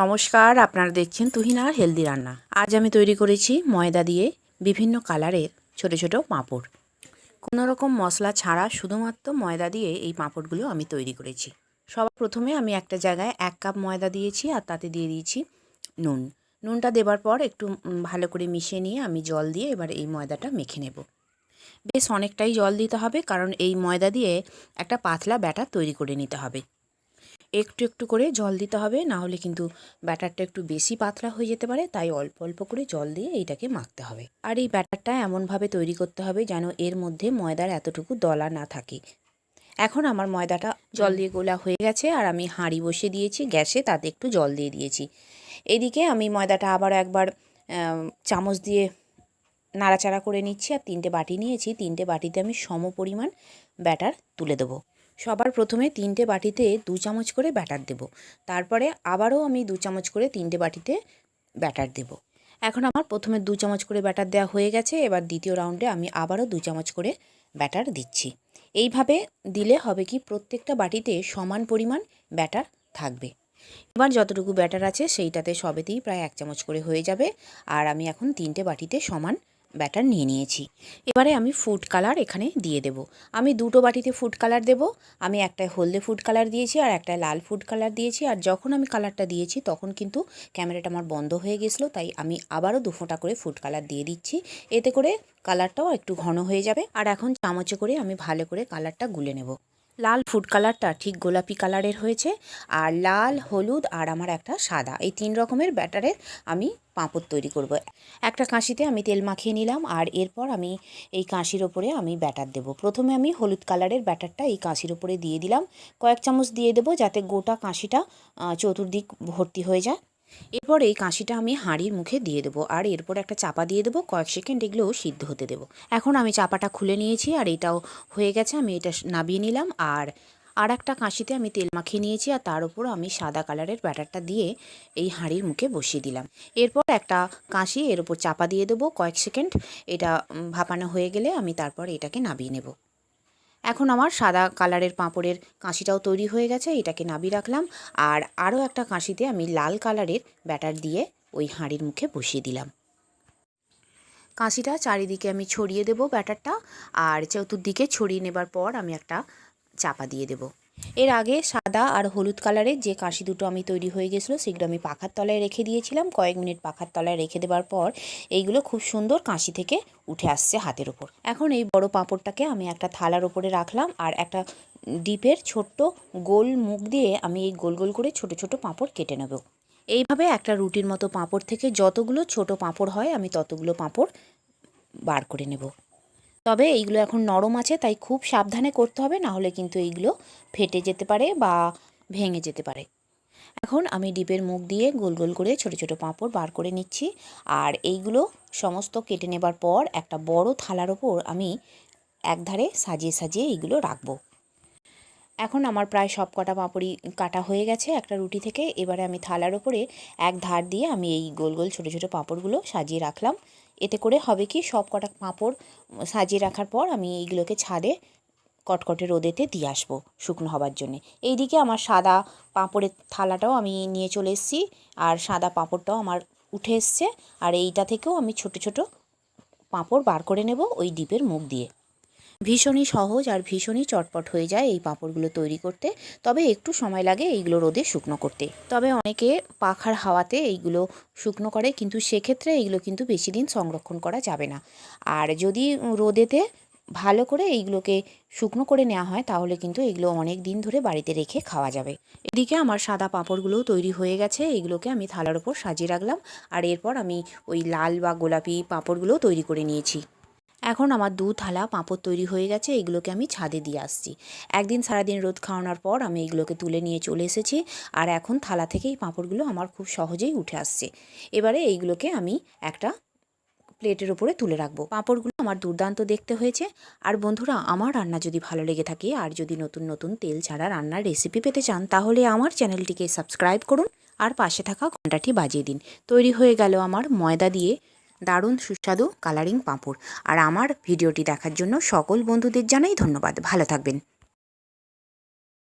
নমস্কার, আপনারা দেখছেন তুহিনার হেলদি রান্না। আজ আমি তৈরি করেছি ময়দা দিয়ে বিভিন্ন কালারের ছোট ছোট পাঁপড়। কোনো রকম মশলা ছাড়া শুধুমাত্র ময়দা দিয়ে এই পাঁপড়গুলো আমি তৈরি করেছি। সবার প্রথমে আমি একটা জায়গায় এক কাপ ময়দা দিয়েছি আর তাতে দিয়ে দিয়েছি নুন। নুনটা দেবার পর একটু ভালো করে মিশিয়ে নিয়ে আমি জল দিয়ে এবার এই ময়দাটা মেখে নেব। বেশ অনেকটাই জল দিতে হবে কারণ এই ময়দা দিয়ে একটা পাতলা ব্যাটার তৈরি করে নিতে হবে। একটু একটু করে জল দিতে হবে না হলে কিন্তু ব্যাটারটা একটু বেশি পাতলা হয়ে যেতে পারে, তাই অল্প অল্প করে জল দিয়ে এইটাকে মাখতে হবে। আর এই ব্যাটারটা এমনভাবে তৈরি করতে হবে যেন এর মধ্যে ময়দার এতটুকু দলা না থাকে। এখন আমার ময়দাটা জল দিয়ে গোলা হয়ে গেছে, আর আমি হাঁড়ি বসিয়ে দিয়েছি গ্যাসে, তাতে একটু জল দিয়ে দিয়েছি। এদিকে আমি ময়দাটা আবার একবার চামচ দিয়ে নাড়াচাড়া করে নিচ্ছি, আর তিনটে বাটি নিয়েছি, তিনটে বাটিতে আমি সম পরিমাণ ব্যাটার তুলে দেবো। সবার প্রথমে তিনটে বাটিতে দু চামচ করে ব্যাটার দেব। তারপরে আবারও আমি দু চামচ করে তিনটে বাটিতে ব্যাটার দেব। এখন আমার প্রথমে দু চামচ করে ব্যাটার দেওয়া হয়ে গেছে। এবার দ্বিতীয় রাউন্ডে আমি আবারও দু চামচ করে ব্যাটার দিচ্ছি। এইভাবে দিলে হবে কি প্রত্যেকটা বাটিতে সমান পরিমাণ ব্যাটার থাকবে। এবার যতটুকু ব্যাটার আছে সেইটাতে সবেতেই প্রায় এক চামচ করে হয়ে যাবে। আর আমি এখন তিনটে বাটিতে সমান ব্যাটার নিয়ে নিয়েছি। এবারে আমি ফুড কালার এখানে দিয়ে দেব। আমি দুটো বাটিতে ফুড কালার দেব। আমি একটায় হলদে ফুড কালার দিয়েছি আর একটায় লাল ফুড কালার দিয়েছি। আর যখন আমি কালারটা দিয়েছি, তখন কিন্তু ক্যামেরাটা আমার বন্ধ হয়ে গেছিল, তাই আমি আবারও দু ফোঁটা করে ফুড কালার দিয়ে দিচ্ছি। এতে করে কালারটাও একটু ঘন হয়ে যাবে। আর এখন চামচে করে আমি ভালো করে কালারটা গুলে নেব। লাল ফুড কালারটা ঠিক গোলাপি কালারের হয়েছে আর লাল, হলুদ আর আমার একটা সাদা। এই তিন রকমের ব্যাটারের আমি পাঁপড় তৈরি করব। একটা কাঁশিতে আমি তেল মাখিয়ে নিলাম আর এরপর আমি এই কাঁশির ওপরে আমি ব্যাটার দেব। প্রথমে আমি হলুদ কালারের ব্যাটারটা এই কাঁশির ওপরে দিয়ে দিলাম। কয়েক চামচ দিয়ে দেবো যাতে গোটা কাঁশিটা চতুর্দিক ভর্তি হয়ে যায়। এরপর এই কাঁশিটা আমি হাঁড়ির মুখে দিয়ে দেবো আর এরপর একটা চাপা দিয়ে দেবো, কয়েক সেকেন্ড এগুলোও সিদ্ধ হতে দেবো। এখন আমি চাপাটা খুলে নিয়েছি আর এটাও হয়ে গেছে, আমি এটা নাবিয়ে নিলাম আর আর একটা কাঁশিতে আমি তেল মাখিয়ে নিয়েছি আর তার উপর আমি সাদা কালারের ব্যাটারটা দিয়ে এই হাঁড়ির মুখে বসিয়ে দিলাম। এরপর একটা কাঁশি, এর উপর চাপা দিয়ে দেবো কয়েক সেকেন্ড, এটা ভাপানো হয়ে গেলে আমি তারপর এটাকে নাবিয়ে নেব। এখন আমার সাদা কালারের পাঁপড়ের কাঁশিটাও তৈরি হয়ে গেছে, এটাকে নাবি রাখলাম। আর আরও একটা কাঁশিতে আমি লাল কালারের ব্যাটার দিয়ে ওই হাঁড়ির মুখে বসিয়ে দিলাম। কাঁশিটা চারিদিকে আমি ছড়িয়ে দেব ব্যাটারটা, আর চতুর্দিকে ছড়িয়ে নেবার পর আমি একটা চাপা দিয়ে দেব। এর আগে সাদা আর হলুদ কালারের যে কাশি দুটো আমি তৈরি হয়ে গেছিল, সেগুলো আমি পাখার তলায় রেখে দিয়েছিলাম। কয়েক মিনিট পাখার তলায় রেখে দেওয়ার পর এইগুলো খুব সুন্দর কাশি থেকে উঠে আসছে হাতের ওপর এখন এই বড় পাঁপড়টাকে আমি একটা থালার ওপরে রাখলাম আর একটা ডিপের ছোট্ট গোল মুখ দিয়ে আমি এই গোল গোল করে ছোট ছোট পাঁপড় কেটে নেব। এইভাবে একটা রুটির মতো পাঁপড় থেকে যতগুলো ছোট পাঁপড় হয়, আমি ততগুলো পাঁপড় বার করে নেব। তবে এইগুলো এখন নরম আছে, তাই খুব সাবধানে করতে হবে না হলে কিন্তু এইগুলো ফেটে যেতে পারে বা ভেঙে যেতে পারে। এখন আমি ডিপের মুখ দিয়ে গোল গোল করে ছোট ছোট পাঁপড় বার করে নিচ্ছি, আর এইগুলো সমস্ত কেটে নেবার পর একটা বড় থালার ওপর আমি একধারে সাজিয়ে সাজিয়ে এইগুলো রাখব। এখন আমার প্রায় সব কটা পাঁপড়ই কাটা হয়ে গেছে একটা রুটি থেকে। এবারে আমি থালার ওপরে এক ধার দিয়ে আমি এই গোল গোল ছোটো ছোটো পাঁপড়গুলো সাজিয়ে রাখলাম। এতে করে হবে কি সব কটা পাঁপড় সাজিয়ে রাখার পর আমি এইগুলোকে ছাদে কটকটে রোদেতে দিয়ে আসব শুকনো হবার জন্যে। এইদিকে আমার সাদা পাঁপড়ের থালাটাও আমি নিয়ে চলে এসেছি আর সাদা পাঁপড়টাও আমার উঠে এসছে। আর এইটা থেকেও আমি ছোট ছোট পাঁপড় বার করে নেব ওই ডিপের মুখ দিয়ে। ভীষণই সহজ আর ভীষণই চটপট হয়ে যায় এই পাঁপড়গুলো তৈরি করতে। তবে একটু সময় লাগে এইগুলো রোদে শুকনো করতে। তবে অনেকে পাখার হাওয়াতে এইগুলো শুকনো করে, কিন্তু সেক্ষেত্রে এইগুলো কিন্তু বেশি দিন সংরক্ষণ করা যাবে না। আর যদি রোদেতে ভালো করে এইগুলোকে শুকনো করে নেওয়া হয়, তাহলে কিন্তু এগুলো অনেক দিন ধরে বাড়িতে রেখে খাওয়া যাবে। এদিকে আমার সাদা পাঁপড়গুলোও তৈরি হয়ে গেছে, এইগুলোকে আমি থালার ওপর সাজিয়ে রাখলাম। আর এরপর আমি ওই লাল বা গোলাপি পাঁপড়গুলোও তৈরি করে নিয়েছি। এখন আমার দু থালা পাঁপড় তৈরি হয়ে গেছে এইগুলোকে আমি ছাদে দিয়ে আসছি। একদিন সারাদিন রোদ খাওয়ানোর পর আমি এইগুলোকে তুলে নিয়ে চলে এসেছি আর এখন থালা থেকে এই পাঁপড়গুলো আমার খুব সহজেই উঠে আসছে। এবারে এইগুলোকে আমি একটা প্লেটের ওপরে তুলে রাখব। পাঁপড়গুলো আমার দুর্দান্ত দেখতে হয়েছে। আর বন্ধুরা, আমার রান্না যদি ভালো লেগে থাকে আর যদি নতুন নতুন তেল ছাড়া রান্নার রেসিপি পেতে চান, তাহলে আমার চ্যানেলটিকে সাবস্ক্রাইব করুন আর পাশে থাকা ঘন্টাটি বাজিয়ে দিন। তৈরি হয়ে গেল আমার ময়দা দিয়ে দারুণ, সুস্বাদু কালারিং পাঁপড়। আর আমার ভিডিওটি দেখার জন্য সকল বন্ধুদের জানাই ধন্যবাদ। ভালো থাকবেন।